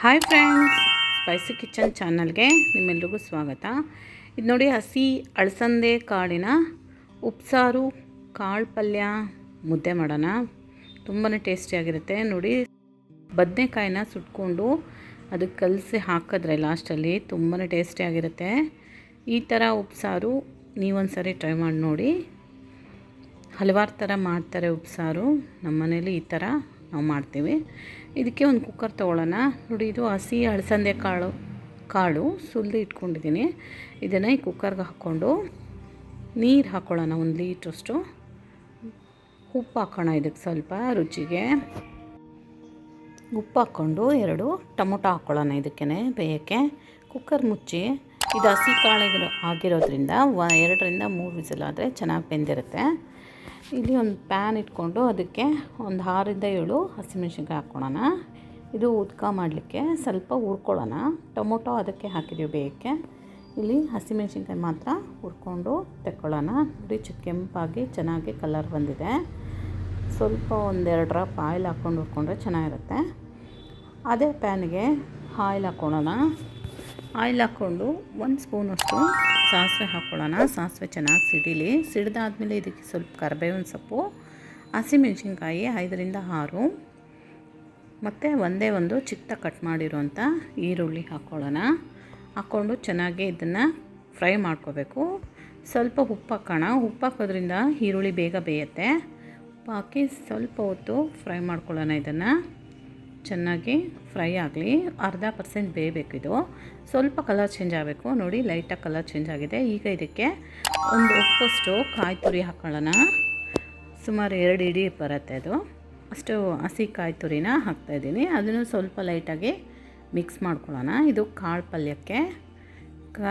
Hi friends spicy kitchen ಚಾನಲ್ಗೆ ನಿಮ್ಮೆಲ್ರಿಗೂ ಸ್ವಾಗತ. ಇದು ನೋಡಿ ಹಸಿ ಅಳಸಂದೆ ಕಾಳಿನ ಉಪ್ಸಾರು ಕಾಳು ಪಲ್ಯ ಮುದ್ದೆ ಮಾಡೋಣ. ತುಂಬಾ ಟೇಸ್ಟಿಯಾಗಿರುತ್ತೆ ನೋಡಿ ಬದನೆಕಾಯಿನ ಸುಟ್ಕೊಂಡು ಅದಕ್ಕೆ ಕಲಸಿ ಹಾಕಿದ್ರೆ ಲಾಸ್ಟಲ್ಲಿ ತುಂಬಾ ಟೇಸ್ಟಿಯಾಗಿರುತ್ತೆ ಈ ಥರ ಉಪ್ಸಾರು ನೀವೊಂದು ಸರಿ ಟ್ರೈ ಮಾಡಿ ನೋಡಿ. ಹಲವಾರು ಥರ ಮಾಡ್ತಾರೆ ಉಪ್ಸಾರು. ನಮ್ಮ ಮನೇಲಿ ಈ ಥರ ನಾವು ಮಾಡ್ತೀವಿ. ಇದಕ್ಕೆ ಒಂದು ಕುಕ್ಕರ್ ತೊಗೊಳ್ಳೋಣ. ನೋಡಿ, ಇದು ಹಸಿ ಅಳಸಂದೆ ಕಾಳು ಕಾಳು ಸುಲಿದು ಇಟ್ಕೊಂಡಿದ್ದೀನಿ. ಇದನ್ನು ಈ ಕುಕ್ಕರ್ಗೆ ಹಾಕ್ಕೊಂಡು ನೀರು ಹಾಕ್ಕೊಳ್ಳೋಣ ಒಂದು ಲೀಟ್ರಷ್ಟು. ಉಪ್ಪು ಹಾಕೋಣ ಇದಕ್ಕೆ ಸ್ವಲ್ಪ ರುಚಿಗೆ. ಉಪ್ಪು ಹಾಕ್ಕೊಂಡು ಎರಡು ಟೊಮೊಟೊ ಹಾಕ್ಕೊಳ್ಳೋಣ ಇದಕ್ಕೆ ಬೇಯಕ್ಕೆ. ಕುಕ್ಕರ್ ಮುಚ್ಚಿ ಇದು ಹಸಿ ಕಾಳುಗಳು ಆಗಿರೋದ್ರಿಂದ ವ ಎರಡರಿಂದ ಮೂರು ವಿಸಿಲ್ ಆದರೆ ಚೆನ್ನಾಗಿ ಬೆಂದಿರುತ್ತೆ. ಇಲ್ಲಿ ಒಂದು ಪ್ಯಾನ್ ಇಟ್ಕೊಂಡು ಅದಕ್ಕೆ ಒಂದು ಆರರಿಂದ ಏಳು ಹಸಿಮೆಣ್ಸಿನ್ಕಾಯಿ ಹಾಕ್ಕೊಳ್ಳೋಣ ಇದು ಉದ್ಕ ಮಾಡಲಿಕ್ಕೆ ಸ್ವಲ್ಪ ಹುರ್ಕೊಳ್ಳೋಣ. ಟೊಮೊಟೊ ಅದಕ್ಕೆ ಹಾಕಿದ್ದೀವಿ ಬೇಯಕ್ಕೆ. ಇಲ್ಲಿ ಹಸಿಮೆಣ್ಸಿನ್ಕಾಯಿ ಮಾತ್ರ ಹುರ್ಕೊಂಡು ತೆಕ್ಕೊಳ್ಳೋಣ. ನೋಡಿ ಕೆಂಪಾಗಿ ಚೆನ್ನಾಗಿ ಕಲರ್ ಬಂದಿದೆ. ಸ್ವಲ್ಪ ಒಂದೆರಡು ಡ್ರಾಪ್ ಆಯಿಲ್ ಹಾಕ್ಕೊಂಡು ಹುರ್ಕೊಂಡ್ರೆ ಚೆನ್ನಾಗಿರುತ್ತೆ. ಅದೇ ಪ್ಯಾನ್ಗೆ ಆಯಿಲ್ ಹಾಕ್ಕೊಳ್ಳೋಣ ಆಯಿಲ್ ಹಾಕ್ಕೊಂಡು ಒಂದು ಸ್ಪೂನಷ್ಟು ಸಾಸಿವೆ ಹಾಕ್ಕೊಳ್ಳೋಣ. ಸಾಸಿವೆ ಚೆನ್ನಾಗಿ ಸಿಡಿಲಿ. ಸಿಡಿದಾದ್ಮೇಲೆ ಇದಕ್ಕೆ ಸ್ವಲ್ಪ ಕರಿಬೇವಿನ ಸೊಪ್ಪು, ಹಸಿಮೆಣ್ಸಿನ್ಕಾಯಿ ಐದರಿಂದ ಆರು. ಮತ್ತು ಒಂದೇ ಒಂದು ಚಿಕ್ಕ ಕಟ್ ಮಾಡಿರುವಂಥ ಈರುಳ್ಳಿ ಹಾಕ್ಕೊಳ್ಳೋಣ. ಹಾಕ್ಕೊಂಡು ಚೆನ್ನಾಗಿ ಇದನ್ನು ಫ್ರೈ ಮಾಡ್ಕೋಬೇಕು. ಸ್ವಲ್ಪ ಉಪ್ಪು ಹಾಕೋಣ. ಉಪ್ಪು ಹಾಕೋದ್ರಿಂದ ಈರುಳ್ಳಿ ಬೇಗ ಬೇಯುತ್ತೆ. ಉಪ್ಪು ಹಾಕಿ ಸ್ವಲ್ಪ ಹೊತ್ತು ಫ್ರೈ ಮಾಡ್ಕೊಳ್ಳೋಣ ಇದನ್ನು. ಚೆನ್ನಾಗಿ ಫ್ರೈ ಆಗಲಿ, ಅರ್ಧ ಪರ್ಸೆಂಟ್ ಬೇಯಬೇಕು ಇದು. ಸ್ವಲ್ಪ ಕಲರ್ ಚೇಂಜ್ ಆಗಬೇಕು. ನೋಡಿ, ಲೈಟಾಗಿ ಕಲರ್ ಚೇಂಜ್ ಆಗಿದೆ. ಈಗ ಇದಕ್ಕೆ ಒಂದು ಉಪ್ಪಷ್ಟು ಕಾಯಿ ತುರಿ ಹಾಕ್ಕೊಳ್ಳೋಣ ಸುಮಾರು ಎರಡು ಇಡಿ ಬರುತ್ತೆ ಅದು. ಅಷ್ಟು ಹಸಿ ಕಾಯಿ ತುರಿನ ಹಾಕ್ತಾಯಿದ್ದೀನಿ ಅದನ್ನು ಸ್ವಲ್ಪ ಲೈಟಾಗಿ ಮಿಕ್ಸ್ ಮಾಡ್ಕೊಳ್ಳೋಣ. ಇದು ಕಾಳು ಪಲ್ಯಕ್ಕೆ.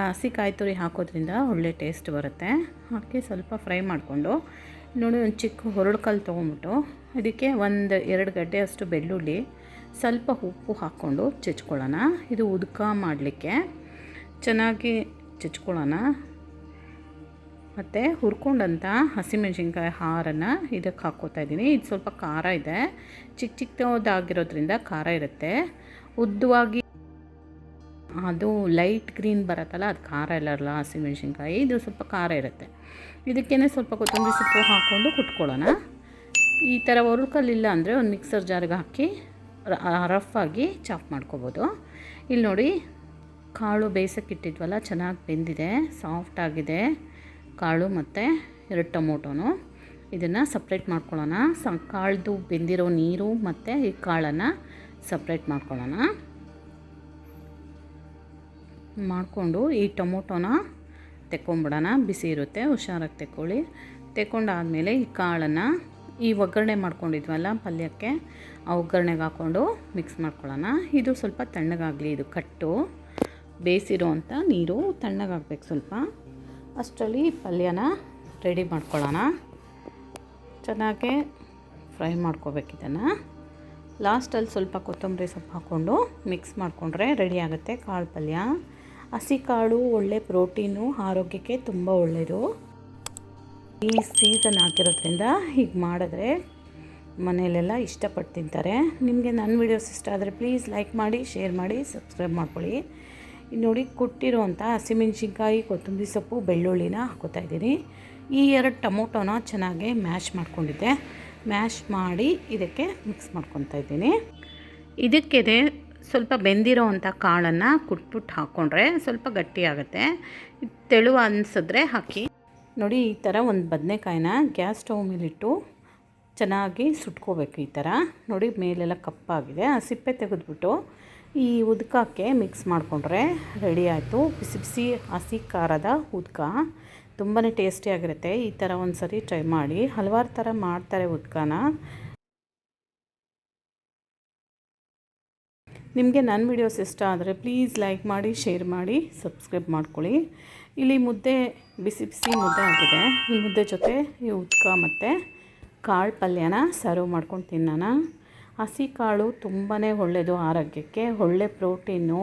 ಹಸಿ ಕಾಯಿ ತುರಿ ಹಾಕೋದ್ರಿಂದ ಒಳ್ಳೆ ಟೇಸ್ಟ್ ಬರುತ್ತೆ. ಹಾಕಿ ಸ್ವಲ್ಪ ಫ್ರೈ ಮಾಡಿಕೊಂಡು. ನೋಡಿ, ಒಂದು ಚಿಕ್ಕ ಹೊರಡು ಕಲ್ಲು ತೊಗೊಂಬಿಟ್ಟು ಇದಕ್ಕೆ ಒಂದು ಎರಡು ಗಡ್ಡೆ ಅಷ್ಟು ಬೆಳ್ಳುಳ್ಳಿ ಸ್ವಲ್ಪ ಉಪ್ಪು ಹಾಕ್ಕೊಂಡು ಚಚ್ಕೊಳ್ಳೋಣ. ಇದು ಉದ್ಕ ಮಾಡಲಿಕ್ಕೆ. ಚೆನ್ನಾಗಿ ಚಚ್ಕೊಳ್ಳೋಣ. ಮತ್ತು ಹುರ್ಕೊಂಡಂಥ ಹಸಿಮೆಣ್ಸಿನ್ಕಾಯಿ ಹಾರನ್ನು ಇದಕ್ಕೆ ಹಾಕ್ಕೋತಾ ಇದ್ದೀನಿ. ಇದು ಸ್ವಲ್ಪ ಖಾರ ಇದೆ. ಚಿಕ್ಕ ಚಿಕ್ಕದಾಗಿರೋದ್ರಿಂದ ಖಾರ ಇರುತ್ತೆ. ಉದ್ದವಾಗಿ ಅದು ಲೈಟ್ ಗ್ರೀನ್ ಬರುತ್ತಲ್ಲ, ಅದು ಖಾರ ಇಲ್ಲಲ್ಲ ಹಸಿಮೆಣ್ಸಿನ್ಕಾಯಿ. ಇದು ಸ್ವಲ್ಪ ಖಾರ ಇರುತ್ತೆ. ಇದಕ್ಕೇ ಸ್ವಲ್ಪ ಕೊತ್ತಂಬರಿ ಸೊಪ್ಪು ಹಾಕ್ಕೊಂಡು ಕುಟ್ಕೊಳ್ಳೋಣ. ಈ ಥರ ಒರುಕಲ್ಲಿಲ್ಲ ಅಂದರೆ ಒಂದು ಮಿಕ್ಸರ್ ಜಾರ್ಗೆ ಹಾಕಿ ರಫಾಗಿ ಚಾಪ್ ಮಾಡ್ಕೋಬೋದು. ಇಲ್ಲಿ ನೋಡಿ, ಕಾಳು ಬೇಯಿಸೋಕ್ಕಿಟ್ಟಿದ್ವಲ್ಲ ಚೆನ್ನಾಗಿ ಬೆಂದಿದೆ ಸಾಫ್ಟ್ ಆಗಿದೆ. ಕಾಳು ಮತ್ತು ಎರಡು ಟೊಮೊಟೊನು. ಇದನ್ನು ಸಪ್ರೇಟ್ ಮಾಡ್ಕೊಳ್ಳೋಣ. ಸ, ಕಾಳ್ದು ಬೆಂದಿರೋ ನೀರು ಮತ್ತು ಈ ಕಾಳನ್ನು ಸಪ್ರೇಟ್ ಮಾಡ್ಕೊಳ್ಳೋಣ. ಮಾಡಿಕೊಂಡು ಈ ಟೊಮೊಟೊನ ತೆಕ್ಕೊಂಬಿಡೋಣ. ಬಿಸಿ ಇರುತ್ತೆ, ಹುಷಾರಾಗಿ ತೆಕ್ಕೊಳ್ಳಿ. ತೆಕ್ಕೊಂಡಾದಮೇಲೆ ಈ ಕಾಳನ್ನು ಈ ಒಗ್ಗರಣೆ ಮಾಡ್ಕೊಂಡಿದ್ವಲ್ಲ ಪಲ್ಯಕ್ಕೆ, ಆ ಒಗ್ಗರಣೆಗೆ ಹಾಕ್ಕೊಂಡು ಮಿಕ್ಸ್ ಮಾಡ್ಕೊಳ್ಳೋಣ. ಇದು ಸ್ವಲ್ಪ ತಣ್ಣಗಾಗಲಿ, ಇದು ಕಟ್ಟು. ಬೇಯಿಸಿರೋ ಅಂಥ ನೀರು ತಣ್ಣಗಾಗಬೇಕು ಸ್ವಲ್ಪ. ಅಷ್ಟರಲ್ಲಿ ಪಲ್ಯನ ರೆಡಿ ಮಾಡ್ಕೊಳ್ಳೋಣ. ಚೆನ್ನಾಗೆ ಫ್ರೈ ಮಾಡ್ಕೋಬೇಕು ಇದನ್ನು. ಲಾಸ್ಟಲ್ಲಿ ಸ್ವಲ್ಪ ಕೊತ್ತಂಬರಿ ಸೊಪ್ಪು ಹಾಕ್ಕೊಂಡು ಮಿಕ್ಸ್ ಮಾಡಿಕೊಂಡ್ರೆ ರೆಡಿ ಆಗುತ್ತೆ ಕಾಳು ಪಲ್ಯ. ಹಸಿ ಕಾಳು, ಒಳ್ಳೆ ಪ್ರೋಟೀನು ಆರೋಗ್ಯಕ್ಕೆ ತುಂಬ ಒಳ್ಳೆಯದು. ಈ ಸೀಸನ್ ಆಗಿರೋದ್ರಿಂದ ಹೀಗೆ ಮಾಡಿದ್ರೆ ಮನೆಯಲ್ಲೆಲ್ಲ ಇಷ್ಟಪಟ್ಟು ತಿಂತಾರೆ. ನಿಮಗೆ ನನ್ನ ವೀಡಿಯೋಸ್ ಇಷ್ಟ ಆದರೆ ಪ್ಲೀಸ್ ಲೈಕ್ ಮಾಡಿ ಶೇರ್ ಮಾಡಿ ಸಬ್ಸ್ಕ್ರೈಬ್ ಮಾಡ್ಕೊಳ್ಳಿ. ನೋಡಿ ಕೊಟ್ಟಿರುವಂಥ ಹಸಿಮೆಣ್ಸಿನ್ಕಾಯಿ, ಕೊತ್ತಂಬರಿ ಸೊಪ್ಪು, ಬೆಳ್ಳುಳ್ಳಿನ ಹಾಕೋತಾ ಇದ್ದೀನಿ. ಈ ಎರಡು ಟೊಮೊಟೊನ ಚೆನ್ನಾಗಿ ಮ್ಯಾಶ್ ಮಾಡ್ಕೊಂಡಿದ್ದೆ. ಮ್ಯಾಶ್ ಮಾಡಿ ಇದಕ್ಕೆ ಮಿಕ್ಸ್ ಮಾಡ್ಕೊತಾ ಇದ್ದೀನಿ. ಇದಕ್ಕೆ ಸ್ವಲ್ಪ ಬೆಂದಿರೋ ಅಂಥ ಕಾಳನ್ನು ಕುಟ್ಬಿಟ್ಟು ಹಾಕ್ಕೊಂಡ್ರೆ ಸ್ವಲ್ಪ ಗಟ್ಟಿಯಾಗುತ್ತೆ ತೆಳು ಅನ್ಸಿದ್ರೆ ಹಾಕಿ. ನೋಡಿ, ಈ ಥರ ಒಂದು ಬದನೆಕಾಯಿನ ಗ್ಯಾಸ್ ಸ್ಟವ್ ಮೇಲಿಟ್ಟು ಚೆನ್ನಾಗಿ ಸುಟ್ಕೋಬೇಕು ಈ ಥರ ನೋಡಿ, ಮೇಲೆಲ್ಲ ಕಪ್ಪಾಗಿದೆ. ಆ ಸಿಪ್ಪೆ ತೆಗೆದ್ಬಿಟ್ಟು ಈ ಉದ್ಕಕ್ಕೆ ಮಿಕ್ಸ್ ಮಾಡಿಕೊಂಡ್ರೆ ರೆಡಿ ಆಯಿತು. ಬಿಸಿ ಬಿಸಿ ಹಸಿ ಖಾರದ ಉದ್ಕ ತುಂಬಾ ಟೇಸ್ಟಿಯಾಗಿರುತ್ತೆ ಈ ಥರ ಒಂದು ಸರಿ ಟ್ರೈ ಮಾಡಿ. ಹಲವಾರು ಥರ ಮಾಡ್ತಾರೆ ಉದ್ಕನ. ನಿಮಗೆ ನನ್ನ ವೀಡಿಯೋಸ್ ಇಷ್ಟ ಆದರೆ ಪ್ಲೀಸ್ ಲೈಕ್ ಮಾಡಿ ಶೇರ್ ಮಾಡಿ ಸಬ್ಸ್ಕ್ರೈಬ್ ಮಾಡ್ಕೊಳ್ಳಿ. ಇಲ್ಲಿ ಮುದ್ದೆ ಬಿಸಿ ಬಿಸಿ ಮುದ್ದೆ ಆಗಿದೆ. ಈ ಮುದ್ದೆ ಜೊತೆ ಈ ಉದ್ಕ ಮತ್ತು ಕಾಳು ಪಲ್ಯನ ಸರ್ವ್ ಮಾಡ್ಕೊಂಡು ತಿನ್ನೋಣ. ಹಸಿ ಕಾಳು ತುಂಬಾ ಒಳ್ಳೆಯದು ಆರೋಗ್ಯಕ್ಕೆ. ಒಳ್ಳೆ ಪ್ರೋಟೀನು